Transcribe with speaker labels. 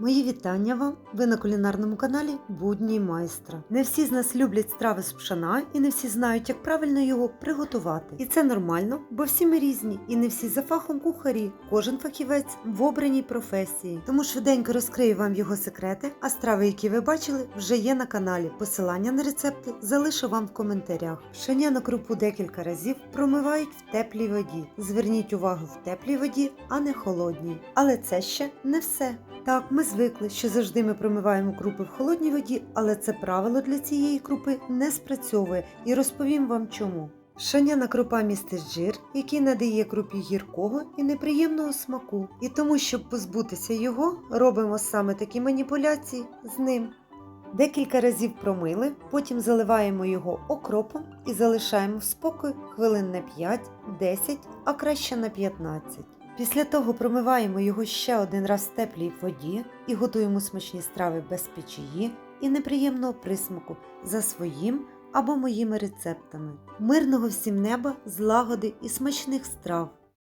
Speaker 1: Мої вітання вам! Ви на кулінарному каналі Будні майстра. Не всі з нас люблять страви з пшона і не всі знають, як правильно його приготувати. І це нормально, бо всі ми різні, і не всі за фахом кухарі. Кожен фахівець в обраній професії. Тому швиденько розкрию вам його секрети, а страви, які ви бачили, вже є на каналі. Посилання на рецепти залишу вам в коментарях. Пшеняну крупу декілька разів промивають в теплій воді. Зверніть увагу в теплій воді, а не холодній. Але це ще не все. Так, ми звикли, що завжди ми промиваємо крупи в холодній воді, але це правило для цієї крупи не спрацьовує і розповім вам чому. Пшеняна крупа містить жир, який надає крупі гіркого і неприємного смаку. І тому, щоб позбутися його, робимо саме такі маніпуляції з ним. Декілька разів промили, потім заливаємо його окропом і залишаємо в спокій хвилин на 5-10, а краще на 15. Після того промиваємо його ще один раз в теплій воді і готуємо смачні страви без печії і неприємного присмаку за своїм або моїми рецептами. Мирного всім неба, злагоди і смачних страв!